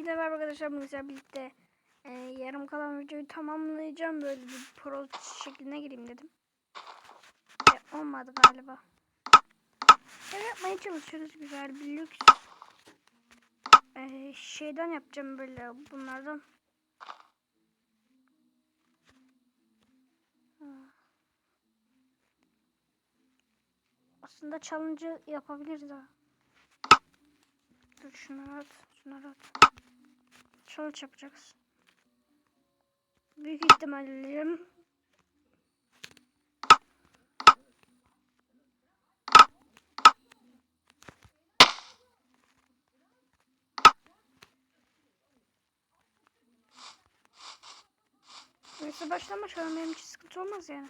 De merhaba arkadaşlar bununla birlikte e, yarım kalan videoyu tamamlayacağım. Böyle bir pro şekline gireyim dedim. E, olmadı galiba. Ev yapmaya çalışıyoruz güzel bir lüks. E, şeyden yapacağım böyle bunlardan. Aslında challenge yapabiliriz ha. Dur şunları at. Şunları at. Challenge yapacağız. Büyük ihtimalle Neyse başlama an benim için sıkıntı olmaz yani.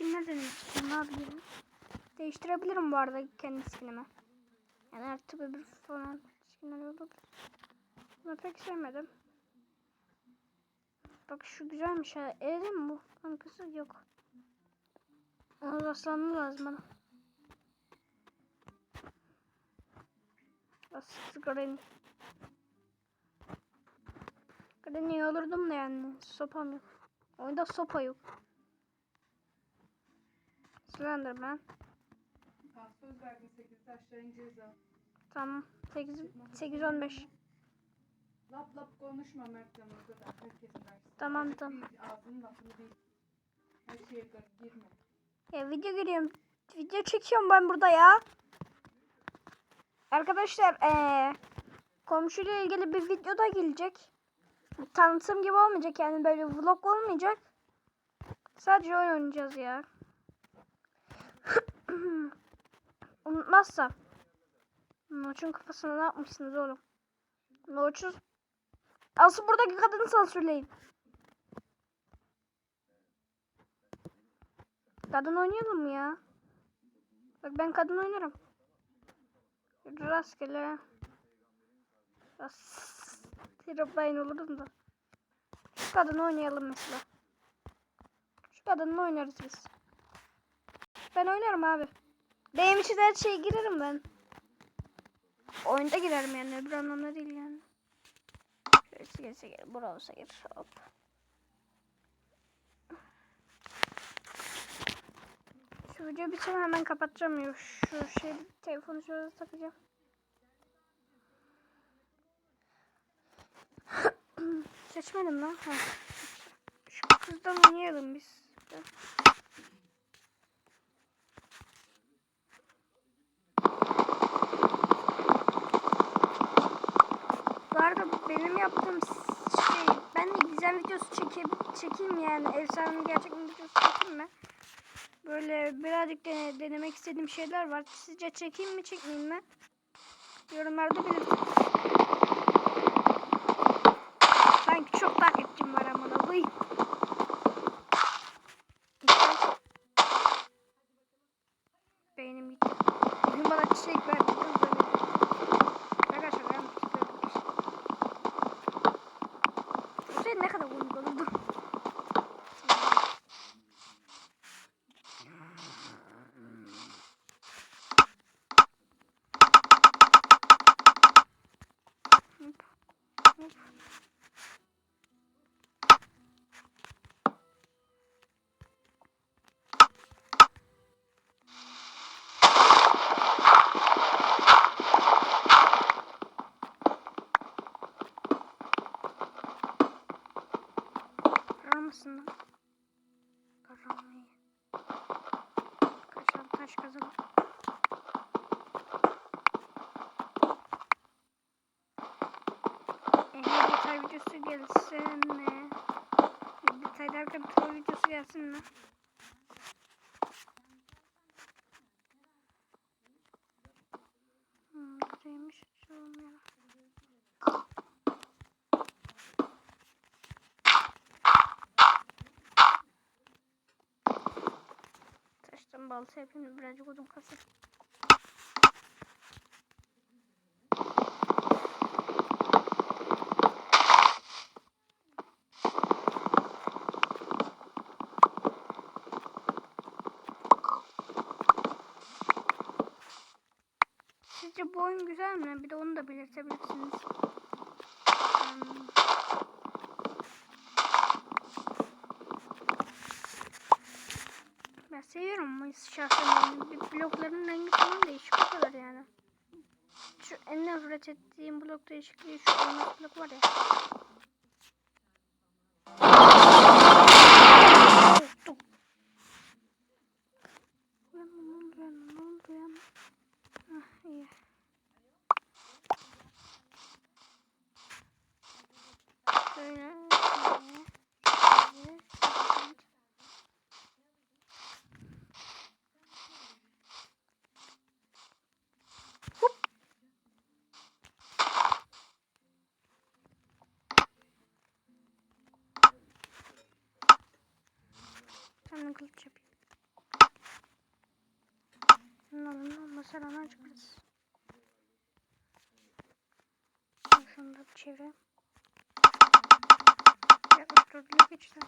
Denemek istiyorum. Ne yapabilirim? Değiştirebilirim bu arada kendi skinimi. Yani artı öbür falan skinler olur. Bunu pek sevmedim. Bak şu güzelmiş ha. Eğri mi bu? Kankası yok. Ona rastlanma lazım bana. Asıl Granny. Granny olurdum da yani. Sopam yok. Oyunda sopa yok. Slenderman. Bak söz verdin 8 taşların ceza. Tamam. 8 8 15. Lap lap konuşma Mertcan orada da herkesin karşısında. Tamam, tamam. Bir Ağzının lafını bil. Her şeye gir- girme. Ya video giriyorum. Video çekiyorum ben burada ya. Arkadaşlar eee komşuyla ilgili bir video da gelecek. Tanıtım gibi olmayacak yani böyle vlog olmayacak. Sadece oyun oynayacağız ya. Unutmazsam. Noç'un kafasına ne yapmışsınız oğlum? Noç'un Asıl buradaki kadını sansürleyin. Kadın oynayalım ya? Bak ben kadın oynarım. Rastgele. Ras- Herobrine olurum da. Şu kadını oynayalım mesela. Şu kadınla oynarız biz. Ben oynarım abi. Benim için her şeye girerim ben. Oyunda girerim yani öbür anlamda değil yani. Şurası girse gir, burası gir. Hop. Şu videoyu bitirme hemen kapatacağım ya. Şu şey telefonu şöyle takacağım. Seçmedim lan. Ha. Şu kızdan oynayalım biz. Bu arada benim yaptığım şey ben de gizem videosu çekeyim, çekeyim yani efsane gerçek videosu çekeyim mi? Böyle birazcık dene, denemek istediğim şeyler var. Sizce çekeyim mi çekmeyeyim mi? Yorumlarda belirtin. Sanki çok takipçim var ama da bu. Beynim gitti. Bugün bana çiçek verdi. Kız da verdi. Şaka şaka yapmıştım. Bu şey ne kadar komik olurdu. Hop, hop. Kırar mısın lan? Kıramayı. Kaçalım taş kazalım. Gelsin mi? Detay derken pro videosu gelsin mi? Balta yapayım birazcık odun kasayım. Bu oyun güzel mi? Bir de onu da belirtebilirsiniz. Hmm. Ben seviyorum bu şahsen. Bir blokların rengi falan değişik o kadar yani. Şu en nefret ettiğim blok değişikliği şu olmak blok var ya. Korktum. Uyan, ne oldu ya? Ne oldu ya? Ah iyi. Şöyle. Şöyle. Şöyle. şöyle. Ben de kılıç yapayım. Çıkarız. Ben Şunu da çevireyim. Ya ötürüyle geçti.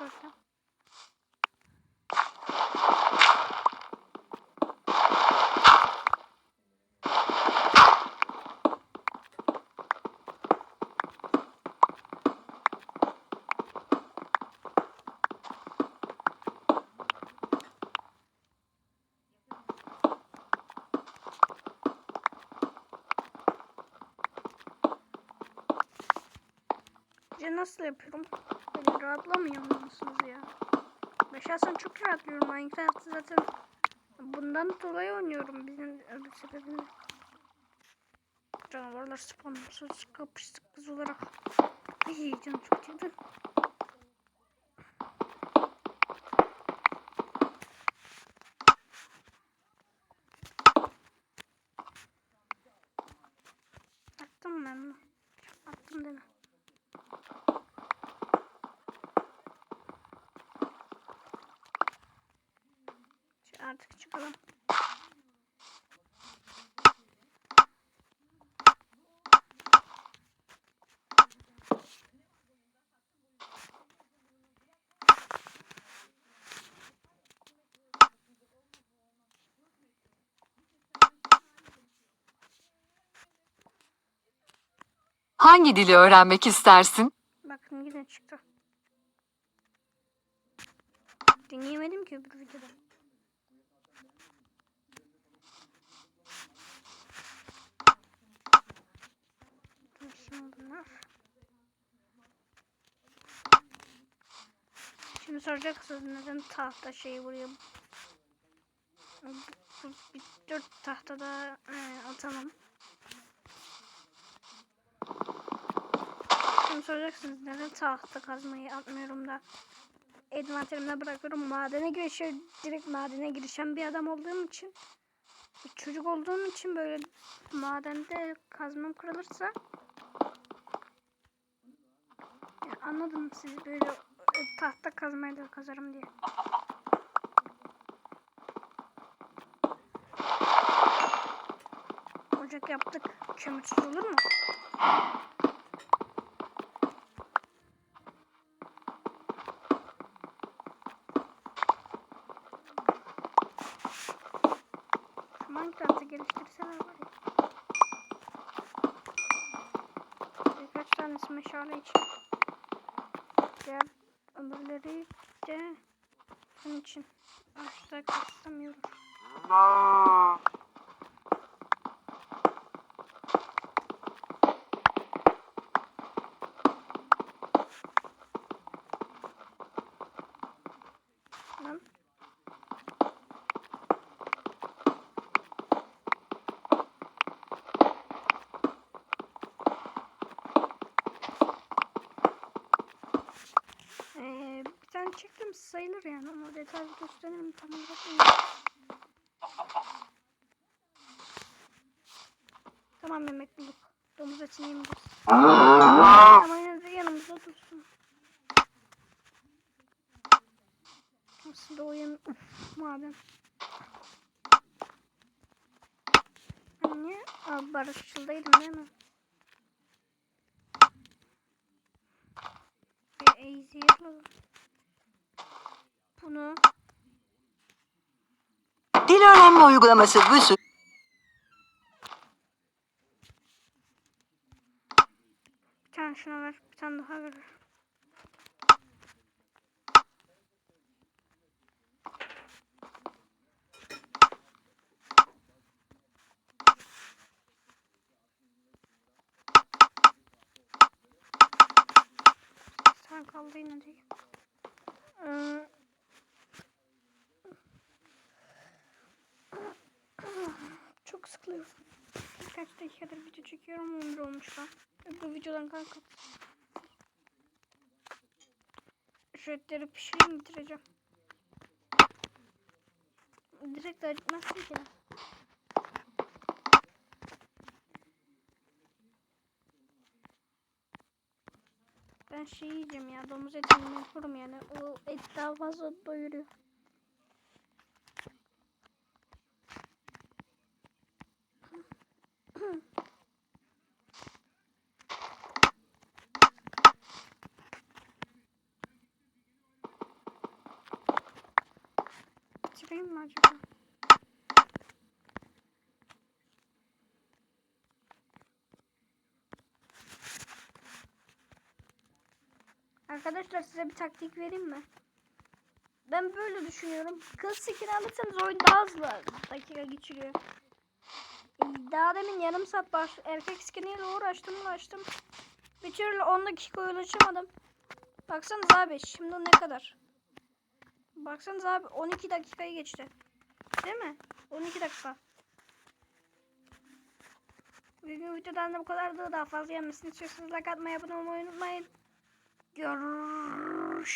Ben korktum. Ya nasıl yapıyorum? Böyle rahatlamıyor musunuz ya? Ben şahsen çok rahatlıyorum. Minecraft zaten bundan dolayı oynuyorum. Bizim öbür sebebini. Canavarlar spawnlarsız kapıştık kız olarak. Ay canım çok çekti. Attım ben bunu. Attım deme. Şu Artık çıkalım. Hangi dili öğrenmek istersin? Bakın yine çıktı. Dinleyemedim ki öbür videoda. Şimdi bunlar. Şimdi soracaksınız neden tahta şeyi vuruyor. Bu- bu- Bir dört tahtada e, atamam. Soracaksınız neden tahta kazmayı atmıyorum da envanterimde bırakıyorum. Madene girişiyor. Direkt madene girişen bir adam olduğum için çocuk olduğum için böyle madende kazmam kırılırsa Ya anladım siz böyle e, tahta kazmayla kazarım diye. Ocak yaptık. Kömürsüz olur mu? Şu Minecraft'ı geliştirseler var ya. Birkaç tanesi meşale için. Diğer öbürleri de bunun için. Ağaçta kesemiyorum. Lan. Ee, bir tane çektim sayılır yani ama detaylı gösteririm tam olarak. Tamam yemek bulduk. Domuz etini yemeyeceğiz. Ama yine yanımızda dursun. Doğuyum. Madem. Anne. Abi barışçıldaydım değil mi? Bir easy yapalım. Bunu Dil öğrenme uygulaması Busuu. bir tane şuna ver. Bir tane daha ver. Sen kaldı yine değil. Ee, Çok sıkılıyorum. Birkaç dakikadır video çekiyorum 11 olmuş lan. Bu videodan kalkıp şu etleri pişireyim bitireceğim. Direkt de acıtmazsın ki. Ben şey yiyeceğim ya domuz etini yaparım yani. O et daha fazla doyuruyor. Bitireyim mi acaba? Arkadaşlar size bir taktik vereyim mi? Ben böyle düşünüyorum. Kız skin alırsanız oyun daha hızlı dakika geçiriyor. Daha demin yarım saat baş erkek skiniyle uğraştım uğraştım. Bir türlü 10 dakika ulaşamadım. Baksanız abi şimdi ne kadar? Baksanız abi 12 dakikayı geçti. Değil mi? 12 dakika. Bugün videodan da bu kadardı. Daha fazla gelmesini istiyorsanız like atmayı, abone olmayı unutmayın. Görüşürüz.